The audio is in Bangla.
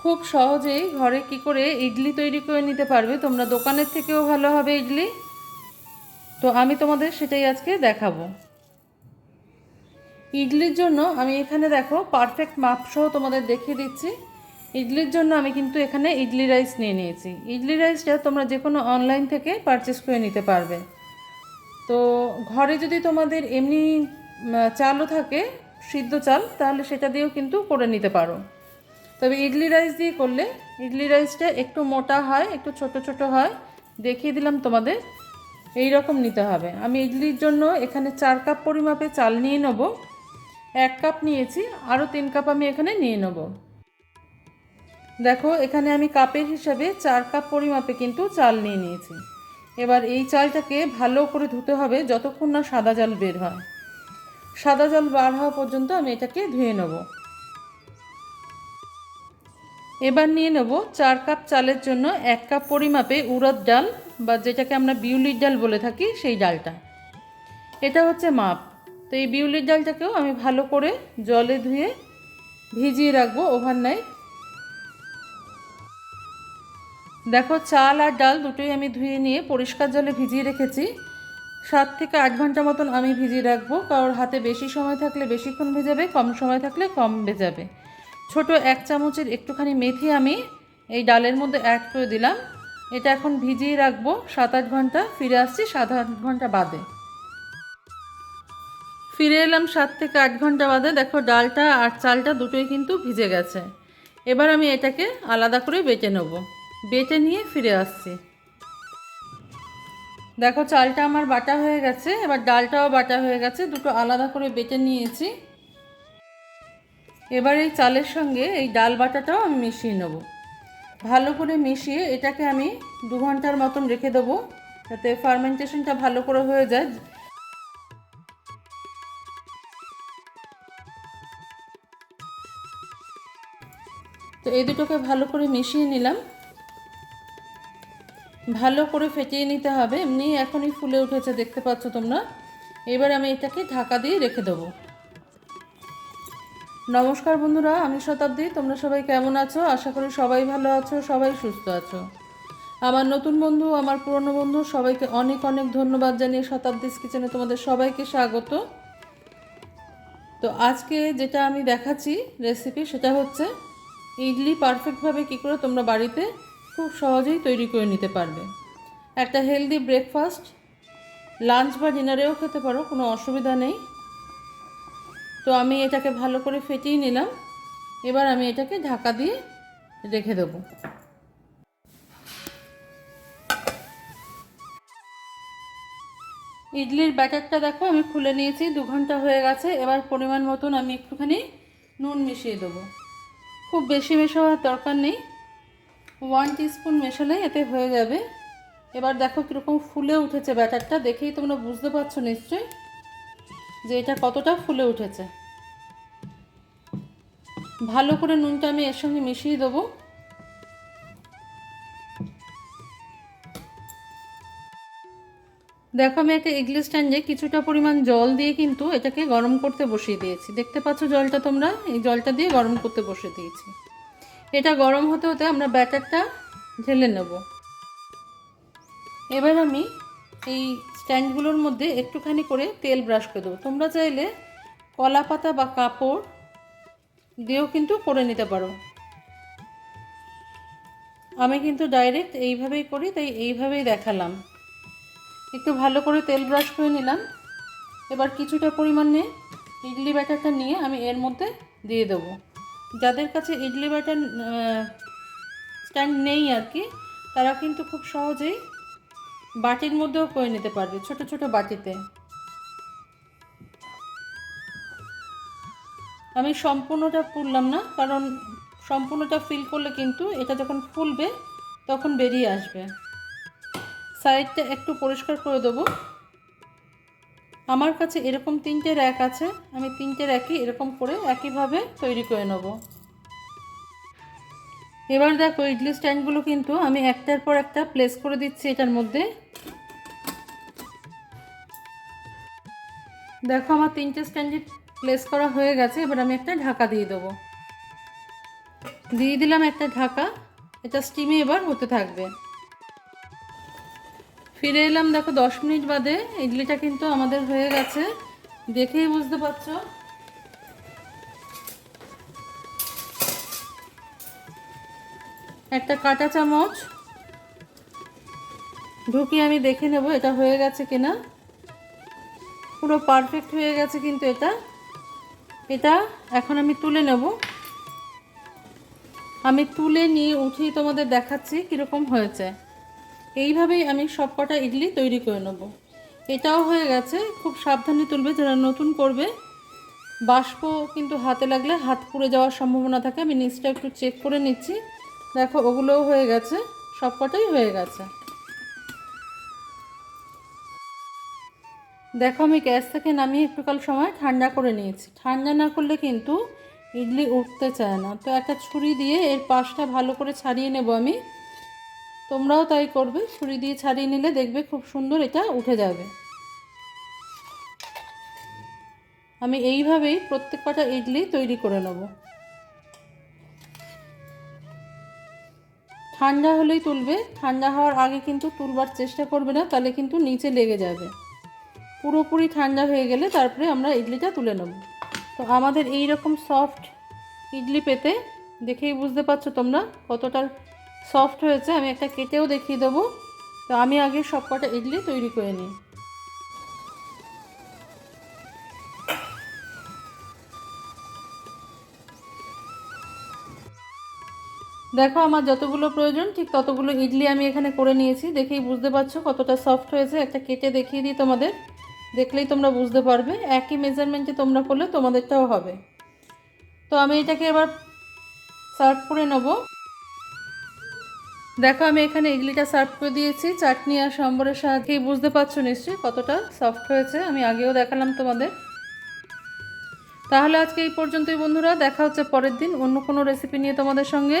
খুব সহজেই ঘরে কি করে ইডলি তৈরি করে নিতে পারবে। তোমরা দোকানের থেকেও ভালো হবে ইডলি। তো আমি তোমাদের সেটাই আজকে দেখাবো। ইডলির জন্য আমি এখানে দেখো পারফেক্ট মাপ সহ তোমাদের দেখিয়ে দিচ্ছি। ইডলির জন্য আমি কিন্তু এখানে ইডলি রাইস নিয়ে নিয়েছি। ইডলি রাইসটা তোমরা যে কোনো অনলাইন থেকে পারচেস করে নিতে পারবে। তো ঘরে যদি তোমাদের এমনি চালও থাকে, সিদ্ধ চাল, তাহলে সেটা দিয়েও কিন্তু করে নিতে পারো। তবে ইডলি রাইস দিয়ে করলে ইডলি রাইসটা একটু মোটা হয়, একটু ছোট ছোট হয়। দেখিয়ে দিলাম তোমাদের। এই রকম নিতে হবে। আমি ইডলির জন্য এখানে চার কাপ পরিমাপে চাল নিয়ে নেব। এক কাপ নিয়েছি আরও তিন কাপ আমি এখানে নিয়ে নেব। দেখো, এখানে আমি কাপের হিসাবে চার কাপ পরিমাপে কিন্তু চাল নিয়ে নিয়েছি। এবার এই চালটাকে ভালো করে ধুতে হবে যতক্ষণ না সাদা জল বের হয়। সাদা জল বার হওয়া পর্যন্ত আমি এটাকে ধুয়ে নেব। এবার নিয়ে নেব চার কাপ চালের জন্য এক কাপ পরিমাপে উড়দ ডাল বা যেটাকে আমরা বিউলির ডাল বলে থাকি, সেই ডালটা। এটা হচ্ছে মাপ। তো এই বিউলির ডালটাকেও আমি ভালো করে জলে ধুয়ে ভিজিয়ে রাখব ওভার ওভারনাইট। দেখো, চাল আর ডাল দুটোই আমি ধুয়ে নিয়ে পরিষ্কার জলে ভিজিয়ে রেখেছি। সাত থেকে আট ঘণ্টা মতন আমি ভিজিয়ে রাখব কারোর হাতে বেশি সময় থাকলে বেশিক্ষণ ভেজাবে, কম সময় থাকলে কম ভেজাবে। ছোট এক চামচের একটুখানি মেথি আমি এই ডালের মধ্যে অ্যাড করে দিলাম। এটা এখন ভিজিয়ে রাখব সাত আট ঘণ্টা, ফিরে আসছি সাত আট ঘণ্টা বাদে। ফিরে এলাম সাত থেকে আট ঘণ্টা বাদে। দেখো ডালটা আর চালটা দুটোই কিন্তু ভিজে গেছে। এবার আমি এটাকে আলাদা করে বেটে নেব। বেটে নিয়ে ফিরে আসছি। দেখো চালটা আমার বাটা হয়ে গেছে। এবার ডালটাও বাটা হয়ে গেছে। দুটো আলাদা করে বেটে নিয়েছি। এবার এই চালের সঙ্গে এই ডাল বাটাটাও আমি মিশিয়ে নেব। ভালো করে মিশিয়ে এটাকে আমি দু ঘণ্টার মতন রেখে দেবো যাতে ফার্মেন্টেশনটা ভালো করে হয়ে যায়। তো এই দুটোকে ভালো করে মিশিয়ে নিলাম। ভালো করে ফেটিয়ে নিতে হবে। এমনি এখনই ফুলে উঠেছে, দেখতে পাচ্ছ তোমরা। এবার আমি এটাকে ঢাকা দিয়ে রেখে দেবো। নমস্কার বন্ধুরা, আমি শতাব্দী। তোমরা সবাই কেমন আছো? আশা করি সবাই ভালো আছো, সবাই সুস্থ আছো। আমার নতুন বন্ধু, আমার পুরনো বন্ধু, সবাইকে অনেক অনেক ধন্যবাদ জানিয়ে শতাব্দীস কিচেনে তোমাদের সবাইকে স্বাগত। তো আজকে যেটা আমি দেখাচ্ছি রেসিপি সেটা হচ্ছে ইডলি পারফেক্টভাবে কী করে তোমরা বাড়িতে খুব সহজেই তৈরি করে নিতে পারবে। একটা হেলদি ব্রেকফাস্ট লাঞ্চ বা ডিনারেও খেতে পারো, কোনো অসুবিধা নেই। তো আমি এটাকে ভালো করে ফেটিয়ে নিলাম। এবার আমি এটাকে ঢাকা দিয়ে রেখে দেবো। ইডলির ব্যাটারটা দেখো, আমি খুলে নিয়েছি, দু ঘণ্টা হয়ে গেছে। এবার পরিমাণ মতন আমি একটুখানি নুন মিশিয়ে দেবো। খুব বেশি মেশানোর দরকার নেই। ওয়ান টিস্পুন মেশালেই এতে হয়ে যাবে। এবার দেখো কীরকম ফুলে উঠেছে ব্যাটারটা, দেখেই তোমরা বুঝতে পারছ নিশ্চয়ই। যে এটা কতটা ফুলে উঠেছে। ভালো করে নুনটা আমি এর সঙ্গে মিশিয়ে দেবো। দেখো আমি একটা ইডলি স্ট্যান্ডে কিছুটা পরিমাণ জল দিয়ে কিন্তু এটাকে গরম করতে বসিয়ে দিয়েছি। দেখতে পাচ্ছ জলটা তোমরা? এই জলটা দিয়ে গরম করতে বসিয়ে দিয়েছি। এটা গরম হতে হতে আমরা ব্যাটারটা ঢেলে নেব। এবার আমি এই স্ট্যান্ডগুলোর মধ্যে একটুখানি করে তেল ব্রাশ করে দেবো। তোমরা চাইলে কলা পাতা বা কাপড় দিয়েও কিন্তু করে নিতে পারো। আমি কিন্তু ডাইরেক্ট এইভাবেই করি, তাই এইভাবেই দেখালাম। একটু ভালো করে তেল ব্রাশ করে নিলাম। এবার কিছুটা পরিমাণে ইডলি ব্যাটারটা নিয়ে আমি এর মধ্যে দিয়ে দেবো। যাদের কাছে ইডলি ব্যাটার স্ট্যান্ড নেই আর কি, তারা কিন্তু খুব সহজেই বাটির মধ্যেও করে নিতে পারবে, ছোট ছোট বাটিতে। আমি সম্পূর্ণটা পুরলাম না, কারণ সম্পূর্ণটা ফিল করলে কিন্তু এটা যখন ফুলবে, তখন বেরিয়ে আসবে। সাইডটা একটু পরিষ্কার করে দেবো। আমার কাছে এরকম তিনটে র্যাক আছে, আমি তিনটে র্যাকই এরকম করে একইভাবে তৈরি করে নেব। এবার দেখো ইডলি স্ট্যান্ডগুলো কিন্তু আমি একটার পর একটা প্লেস করে দিচ্ছি এটার মধ্যে। দেখো আমার তিনটে স্ট্যান্ডে প্লেস করা হয়ে গেছে, এবার আমি একটা ঢাকা দিয়ে দেবো। দিয়ে দিলাম একটা ঢাকা, এটা স্টিমে এবার হতে থাকবে। ফিরে এলাম দেখো দশ মিনিট বাদে, ইডলিটা কিন্তু আমাদের হয়ে গেছে। দেখেই বুঝতে পারছ? একটা কাঁটা চামচ। ঢুকিয়ে আমি দেখে নেব এটা হয়ে গেছে কিনা। পুরো পারফেক্ট হয়ে গেছে কিন্তু এটা। এটা এখন আমি তুলে নেব। আমি তুলে নিয়ে উঠেই তোমাদের দেখাচ্ছি কীরকম হয়েছে। এইভাবেই আমি সব কটা ইডলি তৈরি করে নেব। এটাও হয়ে গেছে, খুব সাবধানে তুলবে, যারা নতুন করবে। বাষ্প কিন্তু হাতে লাগলে হাত পুড়ে যাওয়ার সম্ভাবনা থাকে। আমি নিচটা একটু চেক করে নিচ্ছি। দেখো, ওগুলোও হয়ে গেছে। সব কটাই হয়ে গেছে। দেখো, আমি গ্যাস থেকে নামিয়ে একটুকাল সময় ঠান্ডা করে নিয়েছি। ঠান্ডা না করলে কিন্তু ইডলি উঠতে চায় না। তো একটা ছুরি দিয়ে এর পাশটা ভালো করে ছাড়িয়ে নেব আমি। তোমরাও তাই করবে। ছুরি দিয়ে ছাড়িয়ে নিলে দেখবে খুব সুন্দর এটা উঠে যাবে। আমি এইভাবেই প্রত্যেক কটা ইডলি তৈরি করে নেব। ঠান্ডা হলেই তুলবে। ঠান্ডা হওয়ার আগে কিন্তু তুলবার চেষ্টা করবে না, তাহলে কিন্তু নিচে লেগে যাবে। পুরোপুরি ঠান্ডা হয়ে গেলে তারপরে আমরা ইডলিটা তুলে নেব। তো আমাদের এই রকম সফট ইডলি পেতে, দেখেই বুঝতে পারছ তোমরা কতটা সফট হয়েছে। আমি একটা কেটেও দেখিয়ে দেবো। তো আমি আগে সব কটা ইডলি তৈরি করে নিই। দেখো আমার যতগুলো প্রয়োজন, ঠিক ততগুলো ইডলি আমি এখানে করে নিয়েছি। দেখেই বুঝতে পারছ কতটা সফট হয়েছে। একটা কেটে দেখিয়ে দিই তোমাদের। দেখলেই তোমরা বুঝতে পারবে। একই মেজারমেন্টে তোমরা করলে তোমাদেরটাও হবে। তো আমি এটাকে এবার সার্ভ করে নেব। দেখো আমি এখানে ইডলিটা সার্ভ করে দিয়েছি। চাটনি আর সম্বরের সাহায্যেই বুঝতে পারছ নিশ্চয়ই কতটা সফট হয়েছে। আমি আগেও দেখালাম তোমাদের। তাহলে আজকে এই পর্যন্তই বন্ধুরা। দেখা হচ্ছে পরের দিন অন্য কোনো রেসিপি নিয়ে তোমাদের সঙ্গে।